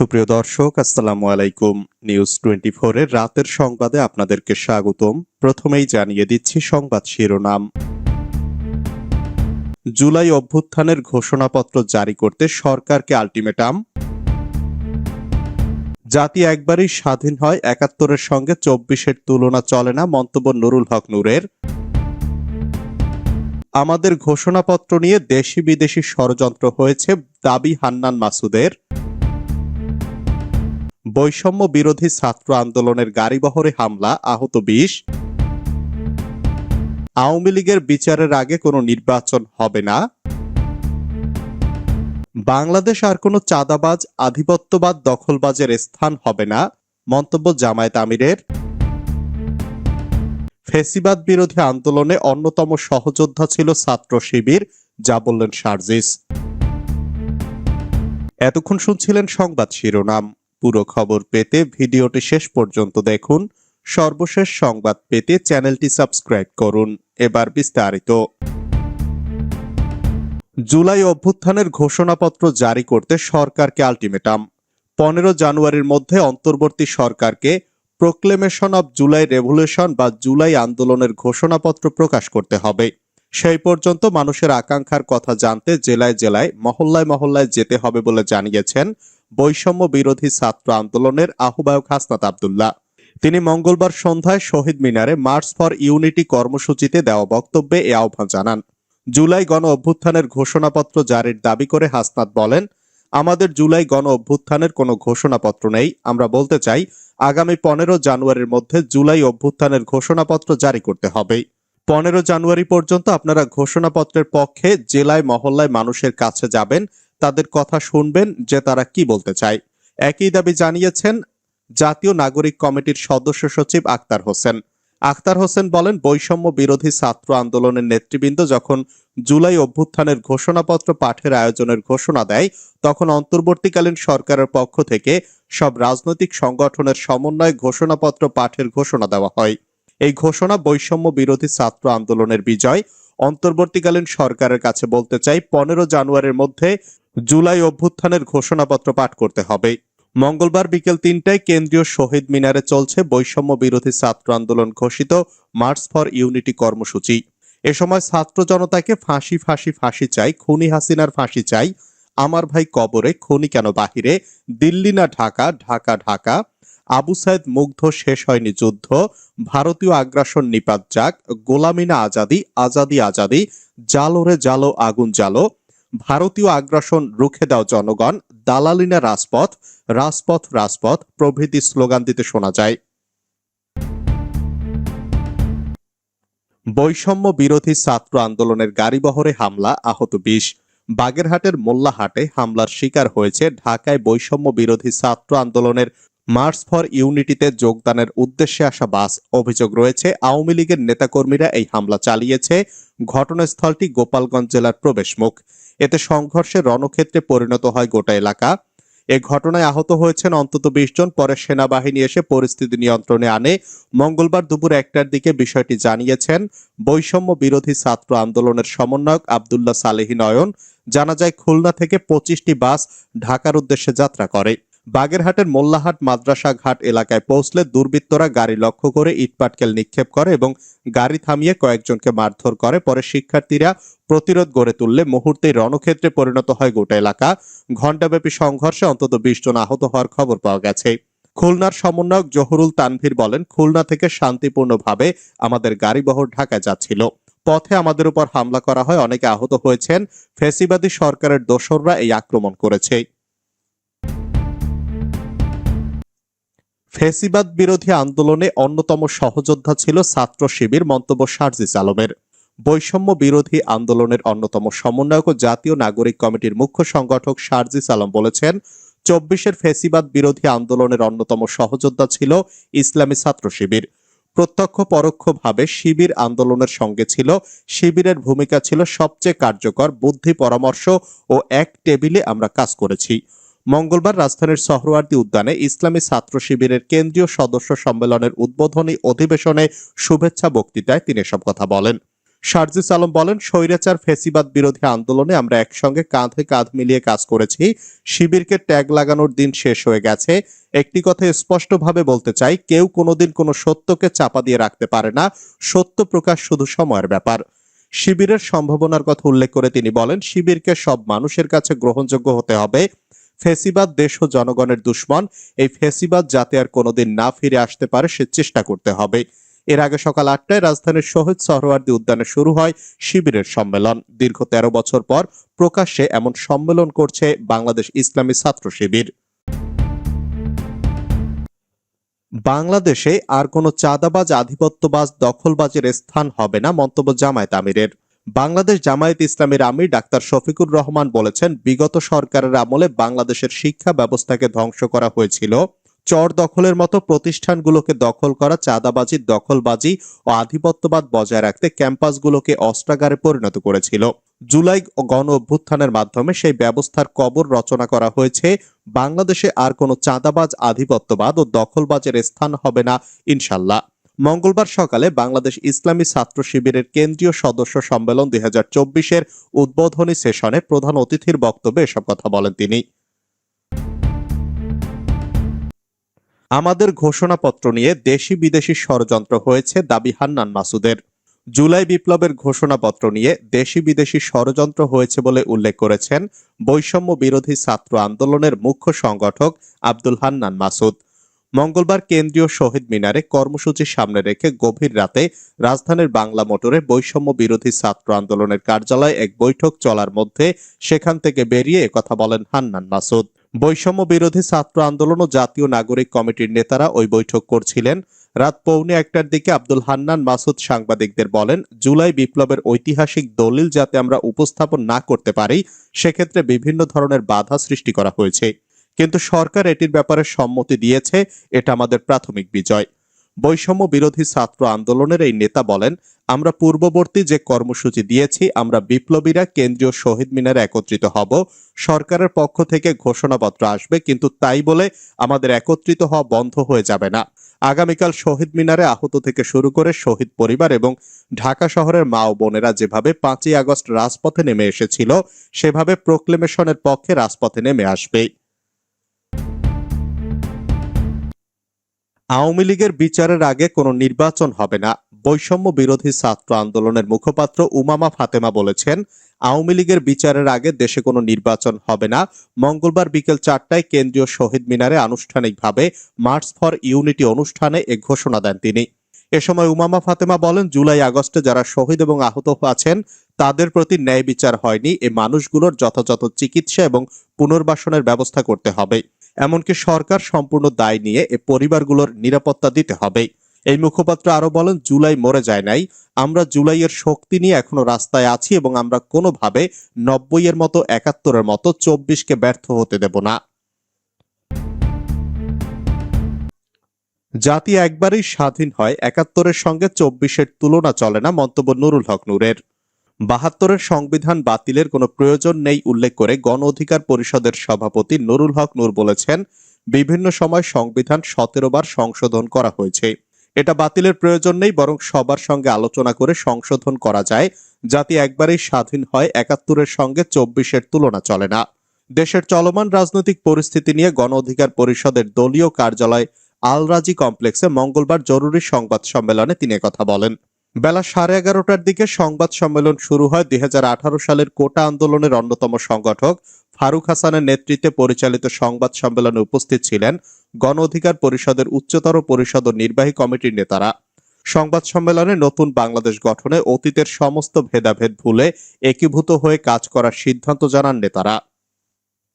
সুপ্রিয় দর্শক, আসসালামু আলাইকুম। নিউজ টোয়েন্টি এর রাতের সংবাদে আপনাদেরকে স্বাগতম। প্রথমেই জানিয়ে দিচ্ছি সংবাদ শিরোনাম। জুলাই অভ্যুত্থানের ঘোষণাপত্র জারি করতে সরকারকে আলটিমেটাম। জাতি একবারই স্বাধীন হয়, একাত্তরের সঙ্গে চব্বিশের তুলনা চলে না মন্তব্য নুরুল হক নূরের। আমাদের ঘোষণাপত্র নিয়ে দেশি বিদেশি ষড়যন্ত্র হয়েছে দাবি হান্নান মাসুদের। বৈষম্য বিরোধী ছাত্র আন্দোলনের গাড়িবহরে হামলা, আহত বিশ। আওয়ামী লীগের বিচারের আগে কোনো নির্বাচন হবে না। বাংলাদেশ আর কোনো চাঁদাবাজ, আধিপত্যবাদ, দখলবাজের স্থান হবে না, মন্তব্য জামায়াত আমিরের। ফেসিবাদ বিরোধী আন্দোলনে অন্যতম সহযোদ্ধা ছিল ছাত্র শিবির, যা বললেন সার্জিস। এতক্ষণ শুনছিলেন সংবাদ শিরোনাম। পুরো খবর পেতে ভিডিওটি শেষ পর্যন্ত দেখুন। সর্বশেষ সংবাদ পেতে চ্যানেলটি সাবস্ক্রাইব করুন। এবার বিস্তারিত। জুলাই অভ্যুত্থানের ঘোষণাপত্র জারি করতে সরকারকে আলটিমেটাম। পনেরো জানুয়ারির মধ্যে অন্তর্বর্তী সরকারকে প্রোক্লেমেশন অব জুলাই রেভলিউশন বা জুলাই আন্দোলনের ঘোষণাপত্র প্রকাশ করতে হবে। সেই পর্যন্ত মানুষের আকাঙ্ক্ষার কথা জানতে জেলায় জেলায় মহল্লায় মহল্লায় যেতে হবে বলে জানিয়েছেন বৈষম্য বিরোধী ছাত্র আন্দোলনের আহ্বায়ক হাসনাত আবদুল্লাহ। তিনি মঙ্গলবার সন্ধ্যায় শহীদ মিনারে মার্চ ফর ইউনিটি কর্মসূচিতে দেওয়া বক্তব্যে এ আহ্বান জানান। জুলাই গণ অভ্যুত্থানের ঘোষণাপত্র জারির দাবি করে হাসনাত বলেন, আমাদের জুলাই গণ অভ্যুত্থানের কোনো ঘোষণাপত্র নেই। আমরা বলতে চাই, আগামী পনেরো জানুয়ারির মধ্যে জুলাই অভ্যুত্থানের ঘোষণাপত্র জারি করতে হবে। পনেরো জানুয়ারি পর্যন্ত আপনারা ঘোষণাপত্রের পক্ষে জেলায়, মহল্লায় মানুষের কাছে যাবেন তাদের কথা শুনবেন যে তারা কি বলতে চায়। একই দাবি জানিয়েছেন জাতীয় নাগরিক কমিটির সদস্য সচিব আক্তার হোসেন। আক্তার হোসেন বলেন, বৈষম্য বিরোধী ছাত্র আন্দোলনের নেতৃবৃন্দ যখন জুলাই অভ্যুত্থানের ঘোষণাপত্র পাঠের আয়োজনের ঘোষণা দেয়, তখন অন্তর্বর্তীকালীন সরকারের পক্ষ থেকে সব রাজনৈতিক সংগঠনের সমন্বয়ে ঘোষণাপত্র পাঠের ঘোষণা দেওয়া হয়। এই ঘোষণা বৈষম্য বিরোধী ছাত্র আন্দোলনের বিজয়। অন্তর্বর্তীকালীন সরকারের কাছে বলতে চাই, পনেরো জানুয়ারির মধ্যে জুলাই অভ্যুত্থানের ঘোষণাপত্র পাঠ করতে হবে। মঙ্গলবার বিকেল তিনটায় কেন্দ্রীয় শহীদ মিনারে চলছে বৈষম্য বিরোধী ছাত্র আন্দোলন ঘোষিত মার্চ ফর ইউনিটি কর্মসূচি। এ সময় ছাত্র জনতাকে ফাঁসি ফাঁসি ফাঁসি চাই, খুনি হাসিনার ফাঁসি চাই, আমার ভাই কবরে, খুনি কেন বাহিরে, দিল্লি না ঢাকা ঢাকা ঢাকা, আবু সাইদ মুগ্ধ শেষ হয়নি যুদ্ধ, ভারতীয় আগ্রাসন নিপাত যাক গোলামিনা আজাদি আজাদি আজাদি জালোরে জালো, আগুন জালো ভারতীয় আগ্রাসন রুখে দাও জনগণ, দালালিনা রাজপথ রাজপথ রাজপথ, প্রভৃতি স্লোগান দিতে শোনা যায়। বৈষম্য বিরোধী ছাত্র আন্দোলনের গাড়িবহরে হামলা, আহত বিশ। বাগেরহাটের মোল্লাহাটে হামলার শিকার হয়েছে ঢাকায় বৈষম্য বিরোধী ছাত্র আন্দোলনের মার্চ ফর ইউনিটিতে যোগদানের উদ্দেশ্যে আসা বাস অভিযোগ রয়েছে, আওয়ামী লীগের নেতাকর্মীরা এই হামলা চালিয়েছে। ঘটনাস্থলটি গোপালগঞ্জ জেলার প্রবেশমুখ এতে সংঘর্ষে রণক্ষেত্রে পরিণত হয় গোটা এলাকা। এ ঘটনায় আহত হয়েছেন অন্তত বিশ জন। পরে সেনাবাহিনী এসে পরিস্থিতি নিয়ন্ত্রণে আনে। মঙ্গলবার দুপুর একটার দিকে বিষয়টি জানিয়েছেন বৈষম্য বিরোধী ছাত্র আন্দোলনের সমন্বয়ক আবদুল্লাহ সালেহী নয়ন। জানা যায়, খুলনা থেকে পঁচিশটি বাস ঢাকার উদ্দেশ্যে যাত্রা করে। বাগেরহাটের মোল্লাহাট মাদ্রাসা ঘাট এলাকায় পৌঁছলে দুর্বৃত্তরা গাড়ি লক্ষ্য করে ইটপাটকেল নিক্ষেপ করে এবং গাড়ি থামিয়ে কয়েকজনকে মারধর করে। পরে শিক্ষার্থীরা প্রতিরোধ গড়ে তুললে মুহূর্তেই রণক্ষেত্রে পরিণত হয় গোটা এলাকা। ঘণ্টাব্যাপী সংঘর্ষে অন্তত বিশ জন আহত হওয়ার খবর পাওয়া গেছে। খুলনার সমন্বয়ক জহুরুল তানভীর বলেন, খুলনা থেকে শান্তিপূর্ণভাবে আমাদের গাড়িবহর ঢাকায় যাচ্ছিল। পথে আমাদের উপর হামলা করা হয়, অনেকে আহত হয়েছেন। ফেসিবাদী সরকারের দোসররা এই আক্রমণ করেছে। ফেসিবাদ বিরোধী আন্দোলনে অন্যতম সহযোদ্ধা ছিল ছাত্র শিবির মন্তব্য সার্জিস আলমের। বৈষম্য বিরোধী আন্দোলনের অন্যতম সমন্বয়ক ও জাতীয় নাগরিক কমিটির মুখ্য সংগঠক সার্জিস আলম বলেছেন, চব্বিশের ফেসিবাদ বিরোধী আন্দোলনের অন্যতম সহযোদ্ধা ছিল ইসলামী ছাত্র শিবির। প্রত্যক্ষ পরোক্ষভাবে শিবির আন্দোলনের সঙ্গে ছিল, শিবিরের ভূমিকা ছিল সবচেয়ে কার্যকর, বুদ্ধি পরামর্শ ও এক টেবিলে আমরা কাজ করেছি। মঙ্গলবার রাজধানীর সহরওয়ার্দী উদ্যানে ইসলামী ছাত্র শিবিরের কেন্দ্রীয় সদস্য সম্মেলনের উদ্বোধনী অধিবেশনে শুভেচ্ছা বক্তৃতায় তিনি এসব কথা বলেন। সার্জিস আলম বলেন, স্বৈরাচার ফেসিবাদ বিরোধী আন্দোলনে আমরা একসঙ্গে কাঁধে কাঁধ মিলিয়ে কাজ করেছি। শিবিরকে ট্যাগ লাগানোর দিন শেষ হয়ে গেছে। একটি কথা স্পষ্টভাবে বলতে চাই, কেউ কোনোদিন কোনো সত্যকে চাপা দিয়ে রাখতে পারে না। সত্য প্রকাশ শুধু সময়ের ব্যাপার। শিবিরের সম্ভাবনার কথা উল্লেখ করে তিনি বলেন, শিবিরকে সব মানুষের কাছে গ্রহণযোগ্য হতে হবে। ফেসিবাদ দেশ ও জনগণের দুশ্মন। এই ফেসিবাদ যাতে আর কোনোদিন না ফিরে আসতে পারে, সে চেষ্টা করতে হবে। এর আগে সকাল আটটায় রাজধানীর শহীদ সহরওয়ার্দী উদ্যানে শুরু হয় শিবিরের সম্মেলন। দীর্ঘ তেরো বছর পর প্রকাশ্যে এমন সম্মেলন করছে বাংলাদেশ ইসলামী ছাত্র শিবির। বাংলাদেশে আর কোনো চাঁদাবাজ, আধিপত্যবাজ, দখলবাজের স্থান হবে না, মন্তব্য জামায়াত আমিরের। বাংলাদেশ জামায়াত ইসলামীর আমির ডাক্তার শফিকুর রহমান বলেছেন, বিগত সরকারের আমলে বাংলাদেশের শিক্ষা ব্যবস্থাকে ধ্বংস করা হয়েছিল। চর দখলের মতো প্রতিষ্ঠানগুলোকে দখল করা, চাঁদাবাজি, দখলবাজি ও আধিপত্যবাদ বজায় রাখতে ক্যাম্পাসগুলোকে অস্ত্রাগারে পরিণত করেছিল। জুলাই ও গণ অভ্যুত্থানের মাধ্যমে সেই ব্যবস্থার কবর রচনা করা হয়েছে। বাংলাদেশে আর কোনো চাঁদাবাজ, আধিপত্যবাদ ও দখলবাজের স্থান হবে না, ইনশাল্লাহ। মঙ্গলবার সকালে বাংলাদেশ ইসলামী ছাত্র শিবিরের কেন্দ্রীয় সদস্য সম্মেলন দুই হাজার চব্বিশের উদ্বোধনী সেশনে প্রধান অতিথির বক্তব্যে এসব কথা বলেন তিনি। আমাদের ঘোষণাপত্র নিয়ে দেশি বিদেশি ষড়যন্ত্র হয়েছে দাবি হান্নান মাসুদের। জুলাই বিপ্লবের ঘোষণাপত্র নিয়ে দেশি বিদেশি ষড়যন্ত্র হয়েছে বলে উল্লেখ করেছেন বৈষম্য বিরোধী ছাত্র আন্দোলনের মুখ্য সংগঠক আব্দুল হান্নান মাসুদ। মঙ্গলবার কেন্দ্রীয় শহীদ মিনারে কর্মসূচি সামনে রেখে গভীর রাতে রাজধানীর বাংলা মোটরে বৈষম্য বিরোধী ছাত্র আন্দোলনের কার্যালয়ে এক বৈঠক চলার মধ্যে সেখান থেকে বেরিয়ে কথা বলেন হান্নান মাসুদ। বৈষম্য বিরোধী ছাত্র আন্দোলন ও জাতীয় নাগরিক কমিটির নেতারা ওই বৈঠক করছিলেন। রাত পৌনে একটার দিকে আব্দুল হান্নান মাসুদ সাংবাদিকদের বলেন, জুলাই বিপ্লবের ঐতিহাসিক দলিল যাতে আমরা উপস্থাপন না করতে পারি, সেক্ষেত্রে বিভিন্ন ধরনের বাধা সৃষ্টি করা হয়েছে। কিন্তু সরকার এটির ব্যাপারে সম্মতি দিয়েছে, এটা আমাদের প্রাথমিক বিজয়। বৈষম্য বিরোধী ছাত্র আন্দোলনের এই নেতা বলেন, আমরা পূর্ববর্তী যে কর্মসূচি দিয়েছি, আমরা বিপ্লবীরা কেন্দ্রীয় শহীদ মিনারে একত্রিত হব, সরকারের পক্ষ থেকে ঘোষণাপত্র আসবে, কিন্তু তাই বলে আমাদের একত্রিত হওয়া বন্ধ হয়ে যাবে না। আগামীকাল শহীদ মিনারে আহত থেকে শুরু করে শহীদ পরিবার এবং ঢাকা শহরের মা ও বোনেরা যেভাবে পাঁচই আগস্ট রাজপথে নেমে এসেছিল, সেভাবে প্রোক্লেমেশনের পক্ষে রাজপথে নেমে আসবে আওয়ামী লীগের বিচারের আগে কোনো নির্বাচন হবে না। বৈষম্য বিরোধী ছাত্র আন্দোলনের মুখপাত্র উমামা ফাতেমা বলেছেন, আওয়ামী লীগের বিচারের আগে দেশে কোনো নির্বাচন হবে না। মঙ্গলবার বিকেল চারটায় কেন্দ্রীয় শহীদ মিনারে আনুষ্ঠানিকভাবে মার্চ ফর ইউনিটি অনুষ্ঠানে এ ঘোষণা দেন তিনি। এ সময় উমামা ফাতেমা বলেন, জুলাই আগস্টে যারা শহীদ এবং আহত আছেন, তাদের প্রতি ন্যায় বিচার হয়নি। এ মানুষগুলোর যথাযথ চিকিৎসা এবং পুনর্বাসনের ব্যবস্থা করতে হবে। এমনকি সরকার সম্পূর্ণ দায় নিয়ে এ পরিবারগুলোর নিরাপত্তা দিতে হবে। এই মুখপাত্র আরও বলেন, জুলাই মরে যায় নাই। আমরা জুলাইয়ের শক্তি নিয়ে এখনও রাস্তায় আছি এবং আমরা কোনোভাবে নব্বই এর মতো, একাত্তরের মতো, চব্বিশকে ব্যর্থ হতে দেব না। জাতি একবারই স্বাধীন হয়, একাত্তরের সঙ্গে চব্বিশের তুলনা চলে না, মন্তব্য নুরুল হক নূরের। বাহাত্তরের সংবিধান বাতিলের কোনো প্রয়োজন নেই উল্লেখ করে গণ অধিকার পরিষদের সভাপতি নুরুল হক নূর বলেছেন, বিভিন্ন সময় সংবিধান সতেরো বার সংশোধন করা হয়েছে। এটা বাতিলের প্রয়োজন নেই, বরং সবার সঙ্গে আলোচনা করে সংশোধন করা যায় জাতি একবারেই স্বাধীন হয় একাত্তরের সঙ্গে চব্বিশের তুলনা চলে না। দেশের চলমান রাজনৈতিক পরিস্থিতি নিয়ে গণ অধিকার পরিষদের দলীয় কার্যালয় আলরাজি কমপ্লেক্সে মঙ্গলবার জরুরি সংবাদ সম্মেলনে তিনি কথা বলেন। বেলা সাড়ে এগারোটার দিকে সংবাদ সম্মেলন শুরু হয় দুই হাজার আঠারো সালের কোটা আন্দোলনের অন্যতম সংগঠক ফারুক হাসানের নেতৃত্বে পরিচালিত সংবাদ সম্মেলনে উপস্থিত ছিলেন গণ অধিকার পরিষদের উচ্চতর পরিষদ ও নির্বাহী কমিটির নেতারা। সংবাদ সম্মেলনে নতুন বাংলাদেশ গঠনে অতীতের সমস্ত ভেদাভেদ ভুলে একীভূত হয়ে কাজ করার সিদ্ধান্ত জানান নেতারা।